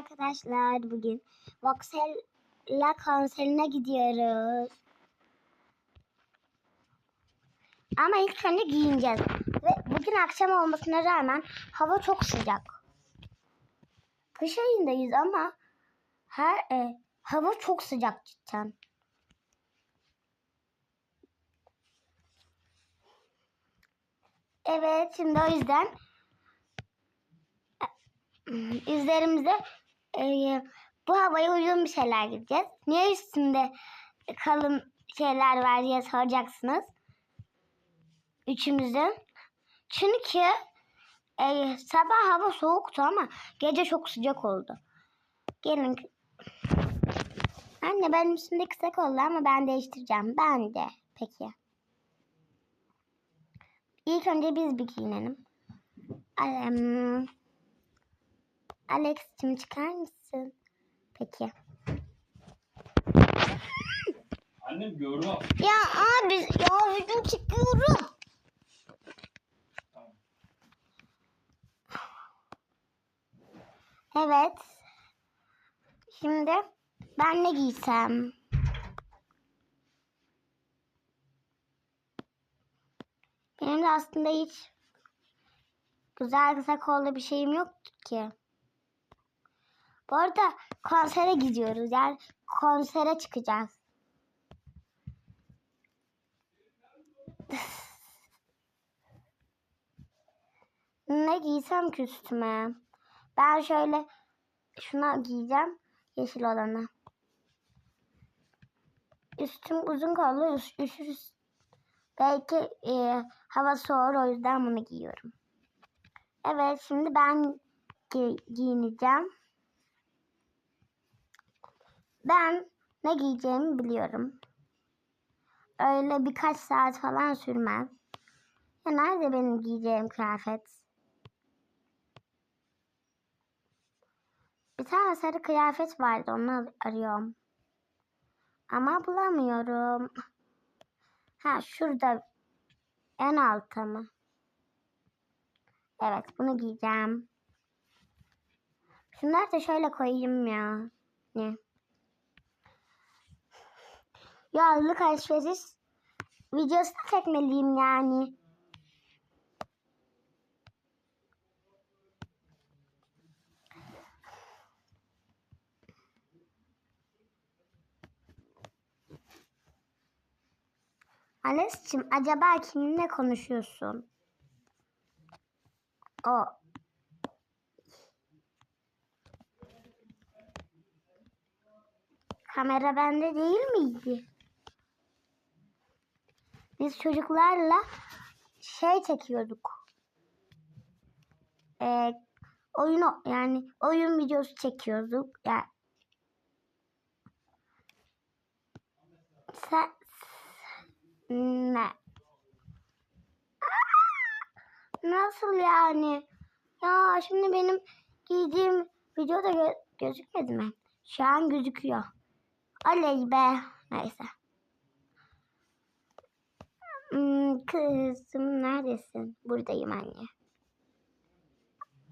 arkadaşlar. Bugün Voxella konserine gidiyoruz. Ama ilk önce giyineceğiz. Ve bugün akşam olmasına rağmen hava çok sıcak. Kış ayındayız ama her e, hava çok sıcak cidden. Evet şimdi o yüzden üzerimize e, bu havaya uygun bir şeyler giyeceğiz. Niye üstünde kalın şeyler var diye soracaksınız. Üçümüzün. Çünkü e, sabah hava soğuktu ama gece çok sıcak oldu. Gelin. Anne benim üstümde kısa kollu ama ben değiştireceğim. Ben de. Peki. İlk önce biz bir giyinelim. Um, Alex'cim çıkar mısın? Peki. Annem gördü. Ya abi ya video çekiyorum. Tamam. Evet. Şimdi ben ne giysem? Benim de aslında hiç güzel kısa kollu bir şeyim yoktu ki. Bu arada konsere gidiyoruz. Yani konsere çıkacağız. ne giysem ki üstüme? Ben şöyle şuna giyeceğim. Yeşil olanı. Üstüm uzun kollu üst. Belki e, hava soğur o yüzden bunu giyiyorum. Evet şimdi ben gi- giyineceğim. Ben ne giyeceğimi biliyorum. Öyle birkaç saat falan sürmez. Ya nerede benim giyeceğim kıyafet? Bir tane sarı kıyafet vardı onu arıyorum. Ama bulamıyorum. Ha şurada en altta mı? Evet bunu giyeceğim. Şunları da şöyle koyayım ya. Ne? Yazlık alışveriş videosu da çekmeliyim yani. Ales'cim acaba kiminle konuşuyorsun? O. Kamera bende değil miydi? Biz çocuklarla şey çekiyorduk. Ee, oyun o- yani oyun videosu çekiyorduk. Yani sen ne? Nasıl yani? Ya şimdi benim giydiğim videoda gö- gözükmedi mi? Şu an gözüküyor. Oley be. Neyse. Hmm, kızım neredesin? Buradayım anne.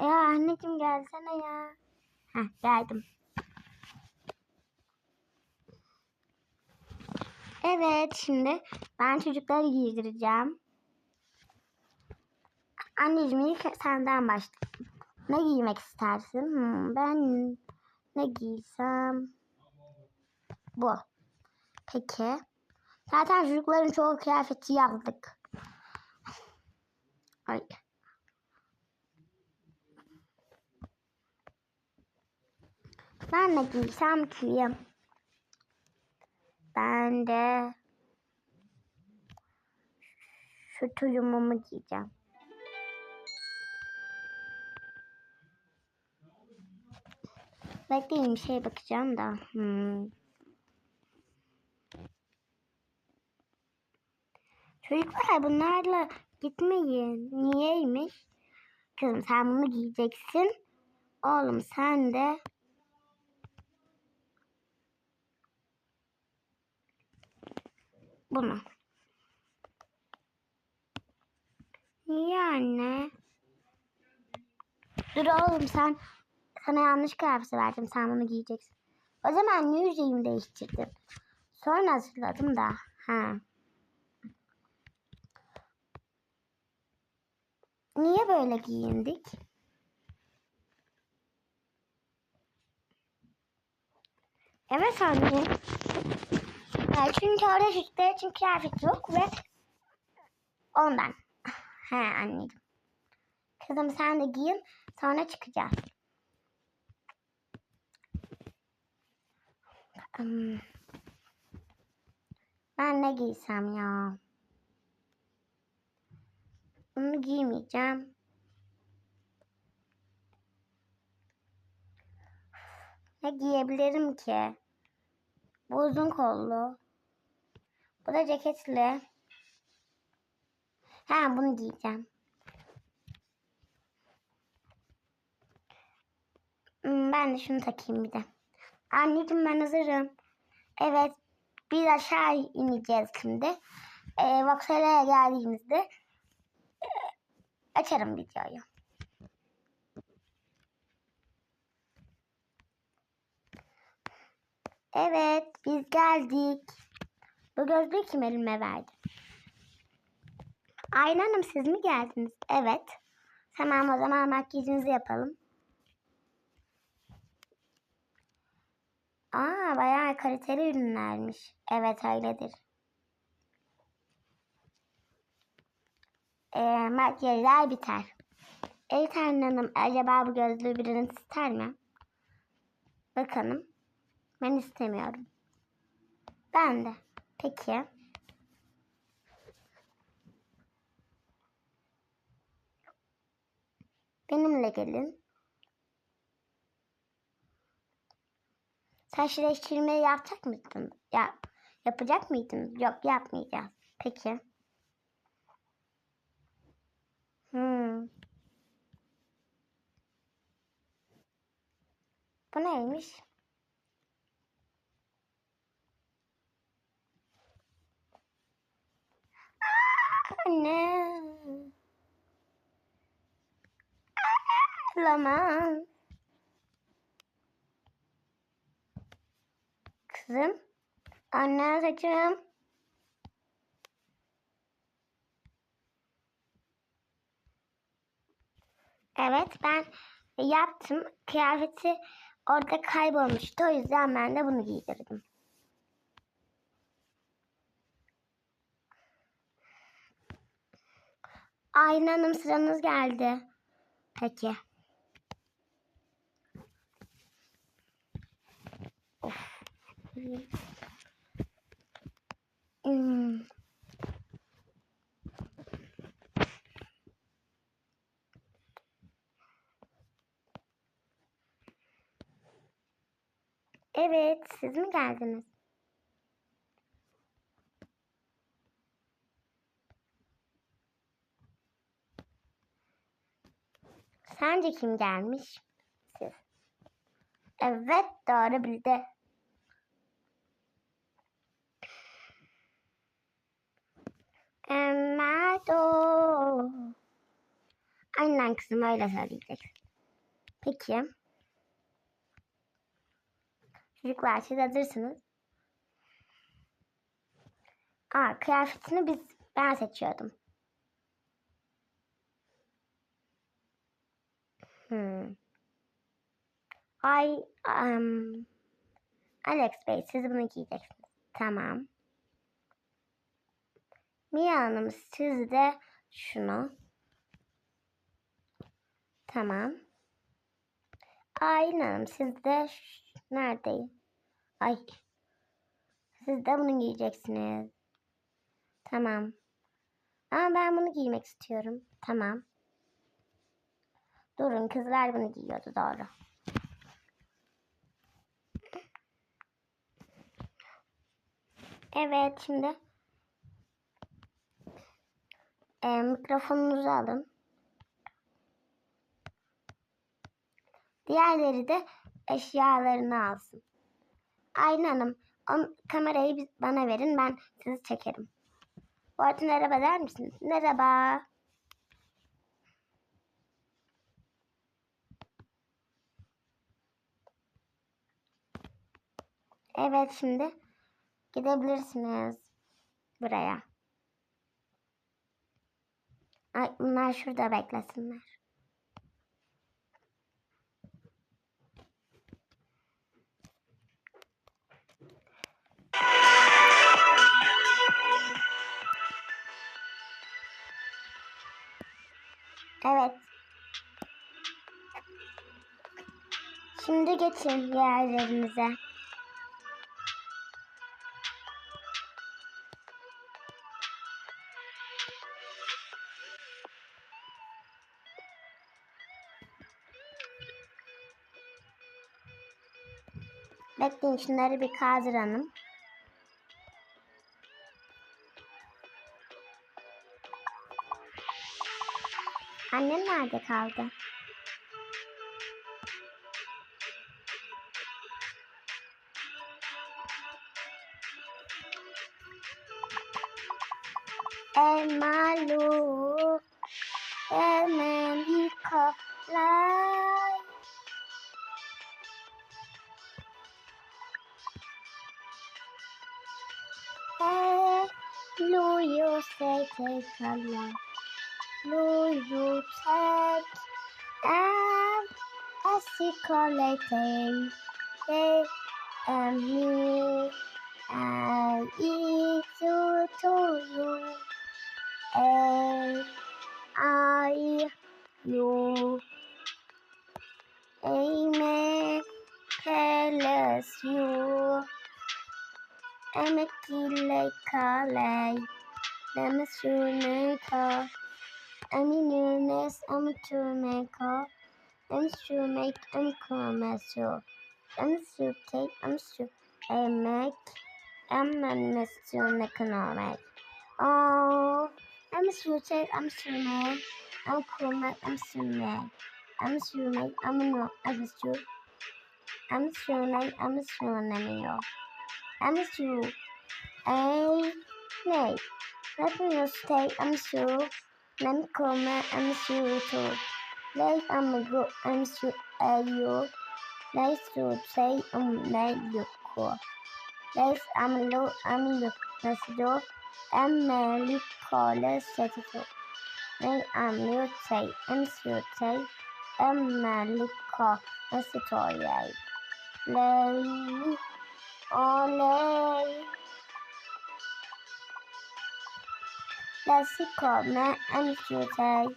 Ya anneciğim gelsene ya. Heh geldim. Evet şimdi ben çocukları giydireceğim. Anneciğim ilk senden başlayayım. Ne giymek istersin? Hmm, ben ne giysem? Bu. Peki. Zaten çocukların çoğu kıyafeti yazdık. Ay. Ben ne giysem ki? Ben de şu tulumumu giyeceğim. Bekleyin bir şey bakacağım da. Hmm. Çocuklar bunlarla gitmeyin. Niyeymiş? Kızım sen bunu giyeceksin. Oğlum sen de bunu. Niye anne? Dur oğlum sen Sana yanlış kıyafeti verdim. Sen bunu giyeceksin. O zaman niye yüzeyimi değiştirdin? Sonra hatırladım da. Ha. Niye böyle giyindik? Evet anne. Ya çünkü orada çocuklar için kıyafet yok ve ondan. He anneciğim. Kızım sen de giyin sonra çıkacağız. Hmm. Ben ne giysem ya? Bunu giymeyeceğim. Ne giyebilirim ki? Bu uzun kollu. Bu da ceketli. Ha bunu giyeceğim. Hmm, Ben de şunu takayım bir de. Anneciğim ben hazırım. Evet biz aşağı ineceğiz şimdi. Ee, Voksel'e geldiğimizde açarım videoyu. Evet biz geldik. Bu gözlüğü kim elime verdi? Aynen Hanım siz mi geldiniz? Evet. Tamam o zaman makyajınızı yapalım. Aa bayağı kaliteli ürünlermiş. Evet öyledir. Ee, makyajlar biter. Evet Anne Hanım acaba bu gözlüğü biriniz ister mi? Bakalım. Ben istemiyorum. Ben de. Peki. Benimle gelin. Saçleştirmeyi yapacak mıydın? Ya, yapacak mıydın? Yok yapmayacağız. Peki. Hmm. Bu neymiş? Anne. Ağlama. Kızım. Anne saçım. Evet ben yaptım. Kıyafeti orada kaybolmuştu. O yüzden ben de bunu giydirdim. Aylin Hanım sıranız geldi. Peki. Of. Hmm. Evet, siz mi geldiniz? Sence kim gelmiş? Siz. Evet, doğru bildi. Evet o. Aynen kızım öyle söyleyeceksin. Peki. Çocuklar siz hazırsınız. Aa, kıyafetini biz ben seçiyordum. Hmm. Ay, um, Alex Bey siz bunu giyeceksiniz. Tamam. Mia Hanım siz de şunu. Tamam. Aylin Hanım siz de neredeyim? Ay. Siz de bunu giyeceksiniz. Tamam. Ama ben bunu giymek istiyorum. Tamam. Durun kızlar bunu giyiyordu doğru. Evet şimdi e, mikrofonunuzu alın. Diğerleri de eşyalarını alsın. Aylin Hanım, on, kamerayı bana verin ben sizi çekerim. Bu arada merhaba der misiniz? Merhaba. Evet şimdi gidebilirsiniz buraya. Ay, bunlar şurada beklesinler. Şimdi geçin yerlerinize. Bekleyin şunları bir kaldıralım. Annem nerede kaldı? المعلوم أمامك لا Lo you say take from now. Lo you take down as you collecting. They and me and eat to you. A I U Aime Palace U Emekile I'm Aminunes Amaturmaker I'm commercial Instructate Instrument Amaturmaker Economic Oh I'm Swooted, I'm Snowman, I'm Coolman, I'm Snowman, I'm Snowman, I'm a no, I'm a stew. I'm a Snowman, I'm a Snowman. I'm a stew. Hey, hey, let me know stay, I'm stew. I'm Coolman, I'm a too. Like I'm a go, I'm stew, hey, yo. Like to say, I'm like you cool. Like I'm low, I'm look, let's do and mainly color certificate. They are mutate and mutate and mainly constituted. Lay, olay. Let's comment and mutate.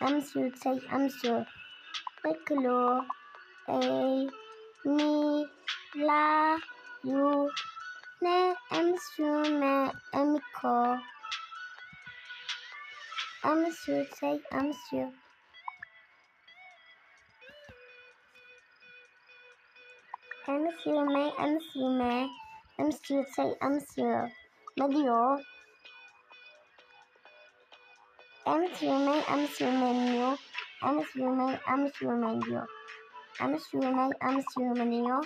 I'm mutate, I'm mutate. Piccolo, a, me, la, you. 내 암수만 암코 암수 say 암수 암수만 암수만 암수 say 암수 맞이요 암수만 암수만요 암수만 암수만요 암수만 암수만요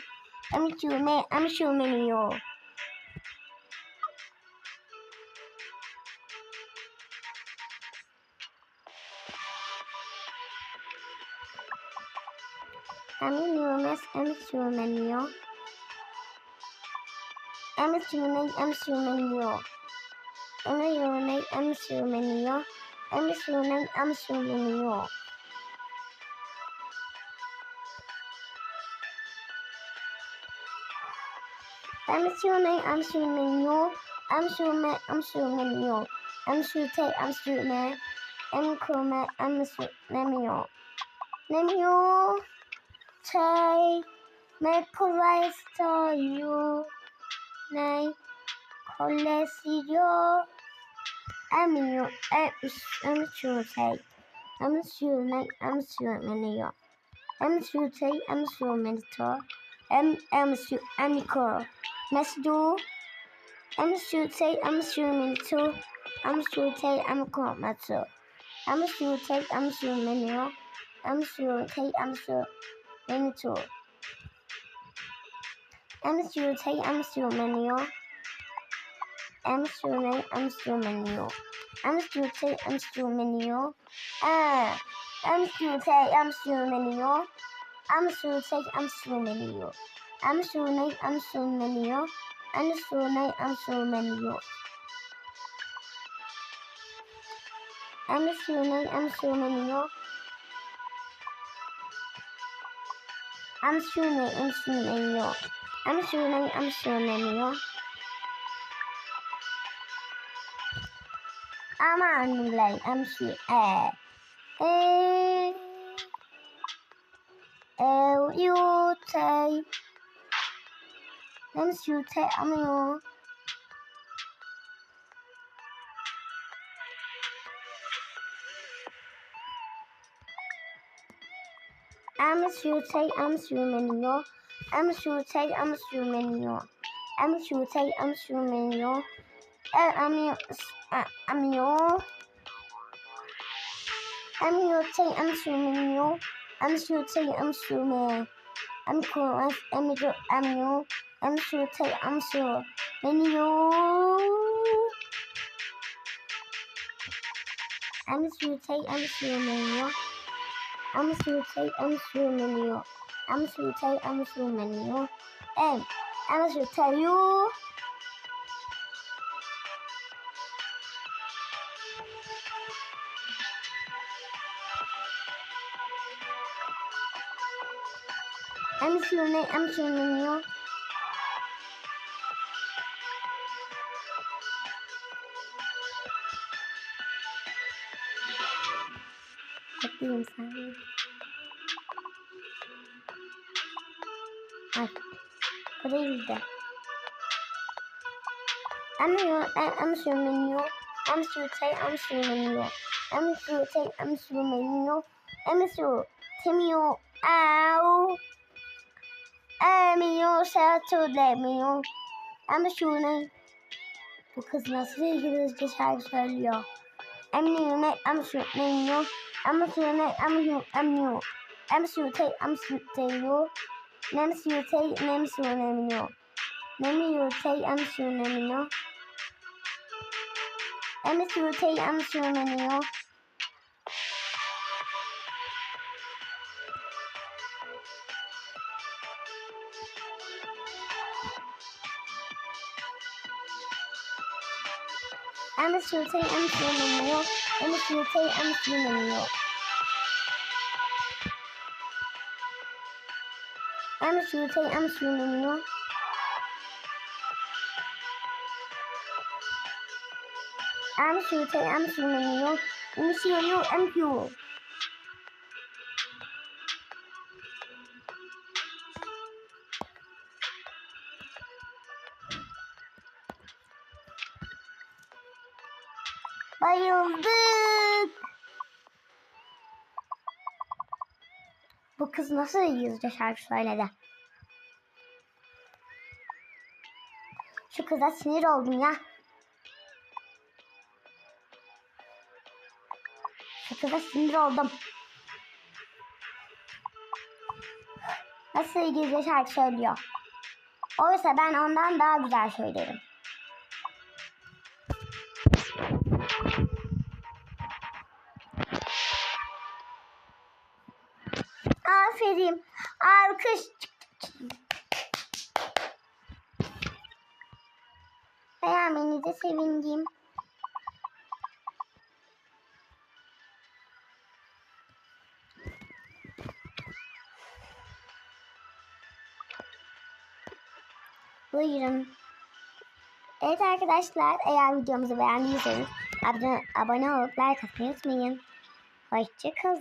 암수만 암수만요 swimming here. I'm swimming, I'm swimming here. I'm swimming, I'm swimming here. I'm swimming, I'm swimming here. I'm swimming, I'm swimming here. I'm swimming, I'm swimming here. I'm shooting, I'm swimming. I'm swimming, I'm swimming here. 那牛，猜。microwave to you name cholesterol I'm your I'm sure take I'm sure night I'm sure many I'm sure take I'm sure mentor I'm I'm sure I'm cool, let's do I'm sure take I'm sure mentor I'm sure take I'm called matter I'm sure take I'm sure many I'm sure take I'm sure mentor I'm Sunay, I'm Sunanio. I'm Sunay, I'm Sunanio. I'm Sunay, I'm Sunanio. I'm like I'm Sunay. Eh. L U T I'm Sunay, I'm you. I'm Sunay, I'm Sunanio. I'm Sunay, I'm Sunanio. I'm Sunay, I'm Sunanio. I'm you. I'm you. I'm you say I'm swimming you. I'm you say I'm swimming. I'm cool. I'm you. I'm you. I'm you say I'm swimming you. I'm you say I'm swimming you. I'm you say I'm swimming you. I'm you say I'm swimming you. And I'm you annesini take, annesini menu. Annesini take, annesini menu. And annesini tell you. I'm shooting, I'm shooting you. Bakayım sen. Ay, bu değildi. I'm you, I'm swimming you. I'm swimming, I'm swimming you. I'm swimming, I'm swimming you. I'm swimming you. Ow. Emiyor, Satürlemiyor. Ama şunu bu kız nasıl İngilizce şarkı söylüyor? Emiyor ne? Ama şu ne yiyor? Ama şu ne? Ama şu emiyor. Ama şu te, ama şu te yiyor. Nem şu te, nem şu ne yiyor? Nem yiyor te, ama şu ne yiyor? Ama şu te, ama şu ne yiyor? I'm a shooting, I'm swimming you. I'm a shooting, I'm swimming you. I'm a shooting, I'm swimming you. I'm shooting, I'm swimming you. I'm swimming you, Bayıldık. Bu kız nasıl İngilizce şarkı söyledi? Şu kıza sinir oldum ya. Şu kıza sinir oldum. Nasıl İngilizce şarkı söylüyor? Oysa ben ondan daha güzel söylerim. Aferin. Alkış. Beğenmenize sevindim. Buyurun. Evet arkadaşlar eğer videomuzu beğendiyseniz abone, abone olup like atmayı unutmayın. Hoşçakalın.